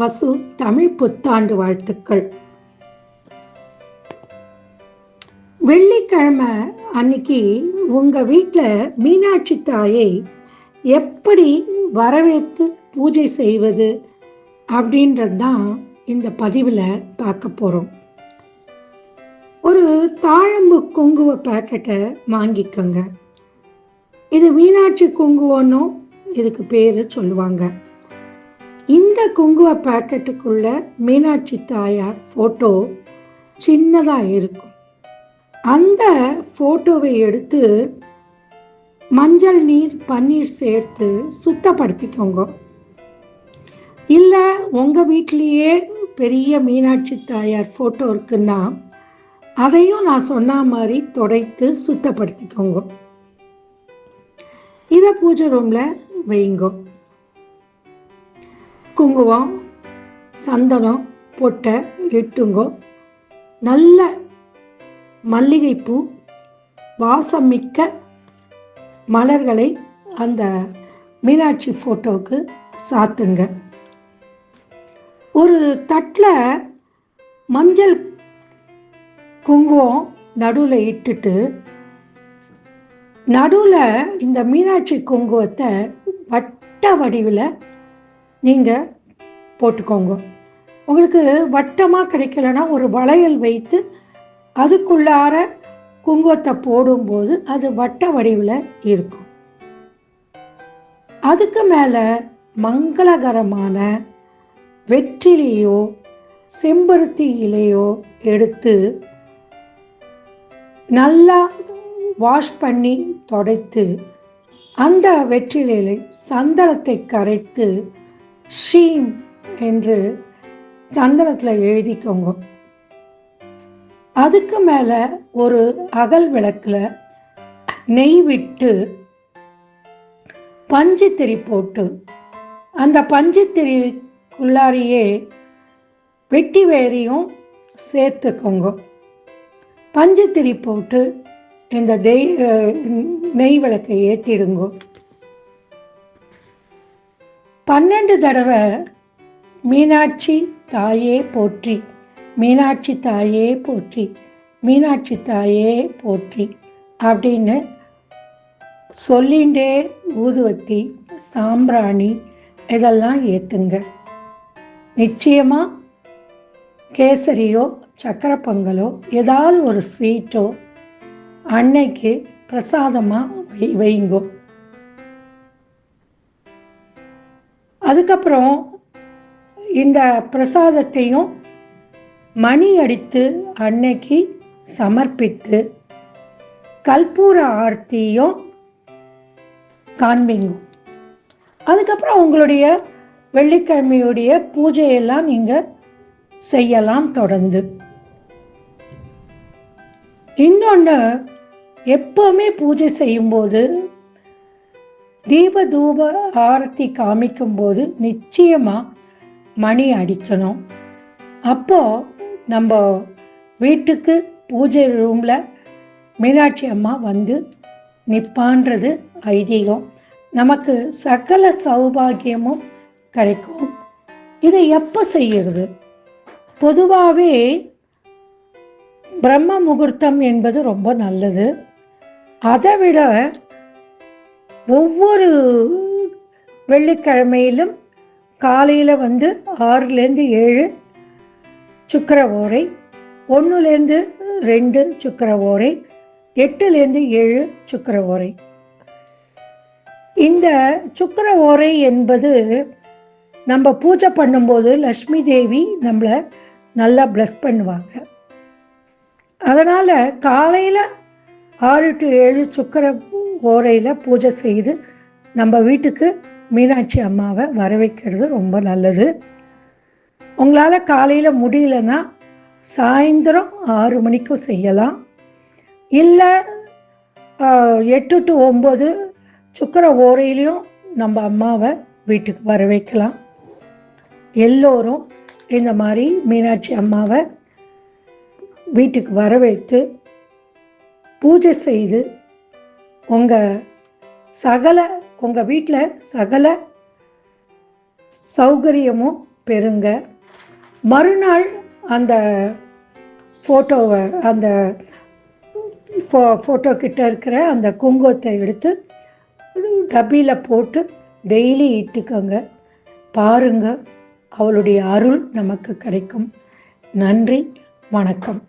வசு தமிழ் புத்தாண்டு வாழ்த்துக்கள். வெள்ளிக்கிழமை அன்னைக்கு உங்க வீட்டில் மீனாட்சி தாயை எப்படி வரவேற்று பூஜை செய்வது அப்படின்றது தான் இந்த பதிவில் பார்க்க போகிறோம் ஒரு தாழம்பு குங்குவ பேக்கெட்டை வாங்கிக்கோங்க. இது மீனாட்சி குங்குவன்னும் இதுக்கு பேர் சொல்லுவாங்க. இந்த குங்கும பாக்கெட்டுக்குள்ள மீனாட்சி தாயார் ஃபோட்டோ சின்னதாக இருக்கும். அந்த ஃபோட்டோவை எடுத்து மஞ்சள் நீர் பன்னீர் சேர்த்து சுத்தப்படுத்திக்கோங்க. இல்லை உங்கள் வீட்லேயே பெரிய மீனாட்சி தாயார் ஃபோட்டோ இருக்குன்னா அதையும் நான் சொன்ன மாதிரி துடைத்து சுத்தப்படுத்திக்கோங்க. இதை பூஜை ரூமில் வைங்கோ. குங்குமம் சந்தனம் பொட்டை இட்டுங்கோ நல்ல மல்லிகைப்பூ வாசமிக்க மலர்களை அந்த மீனாட்சி ஃபோட்டோவுக்கு சாத்துங்க. ஒரு தட்டில் மஞ்சள் குங்குமம் நடுவில் இட்டுட்டு நடுவில் இந்த மீனாட்சி குங்குமத்தை வட்ட வடிவில் நீங்கள் போட்டுக்கோங்க. உங்களுக்கு வட்டமாக கிடைக்கலன்னா ஒரு வளையல் வைத்து அதுக்குள்ளார குங்குமத்தை போடும்போது அது வட்ட வடிவில் இருக்கும். அதுக்கு மேலே மங்களகரமான வெற்றிலையோ செம்பருத்தி இலையோ எடுத்து நல்லா வாஷ் பண்ணி தொடைத்து அந்த வெற்றிலையை சந்தனத்தை கரைத்து ஷீம் என்று சந்தனத்தில் எழுதிக்கோங்க. அதுக்கு மேலே ஒரு அகல் விளக்கில் நெய் விட்டு பஞ்சுத்திரி போட்டு அந்த பஞ்சுத்திரிக்குள்ளாரியே வெட்டி வேறியும் சேர்த்துக்கோங்க. பஞ்சு திரி போட்டு இந்த தெய் நெய் விளக்கை ஏற்றிடுங்க பன்னெண்டு தடவை மீனாட்சி தாயே போற்றி மீனாட்சி தாயே போற்றி மீனாட்சி தாயே போற்றி அப்படின்னு சொல்லிண்டே ஊதுவத்தி சாம்பிராணி இதெல்லாம் ஏற்றுங்க நிச்சயமாக கேசரியோ சக்கரை பொங்கலோ ஏதாவது ஒரு ஸ்வீட்டோ அன்னைக்கு பிரசாதமாக வை வைங்கோ. அதுக்கப்புறம் இந்த பிரசாதத்தையும் மணி அடித்து அன்னைக்கு சமர்ப்பித்து கல்பூர ஆர்த்தியும் காண்பீங்க. அதுக்கப்புறம் உங்களுடைய வெள்ளிக்கிழமையுடைய பூஜையெல்லாம் நீங்கள் செய்யலாம் தொடர்ந்து. இன்னொன்று எப்போவுமே பூஜை செய்யும்போது தீப தூப ஆரத்தி காமிக்கும்போது நிச்சயமாக மணி அடிக்கணும். அப்போது நம்ம வீட்டுக்கு பூஜை ரூமில் மீனாட்சி அம்மா வந்து நிற்பான்றது ஐதீகம். நமக்கு சகல சௌபாகியமும் கிடைக்கும். இதை எப்போ செய்கிறது பொதுவாகவே பிரம்ம முகூர்த்தம் என்பது ரொம்ப நல்லது. அதை விட ஒவ்வொரு வெள்ளிக்கிழமையிலும் காலையில் வந்து ஆறுலேருந்து ஏழு சுக்கர ஓரை ஒன்றுலேருந்து ரெண்டு சுக்கர ஓரை எட்டுலேருந்து ஏழு சுக்கர ஓரை. இந்த சுக்கர ஓரை என்பது நம்ம பூஜை பண்ணும்போது லக்ஷ்மி தேவி நம்மளை நல்லா ப்ளஸ் பண்ணுவாங்க. அதனால் காலையில் ஆறு டு ஏழு சுக்கர ஓரையில் பூஜை செய்து நம்ம வீட்டுக்கு மீனாட்சி அம்மாவை வர வைக்கிறது ரொம்ப நல்லது. உங்களால் காலையில் முடியலன்னா சாயந்தரம் ஆறு மணிக்கும் செய்யலாம். இல்லை எட்டு டு ஒம்பது சுக்கர ஓரையிலையும் நம்ம அம்மாவை வீட்டுக்கு வர வைக்கலாம் எல்லோரும் இந்த மாதிரி மீனாட்சி அம்மாவை வீட்டுக்கு வர வைத்து பூஜை செய்து உங்கள் சகல உங்கள் வீட்டில் சகல சௌகரியமும் பெறுங்க. மறுநாள் அந்த ஃபோட்டோவை அந்த ஃபோ ஃபோட்டோ கிட்ட இருக்கிற அந்த குங்குமத்தை எடுத்து டப்பியில் போட்டு டெய்லி இட்டுக்கோங்க. பாருங்க அவளுடைய அருள் நமக்கு கிடைக்கும். நன்றி வணக்கம்.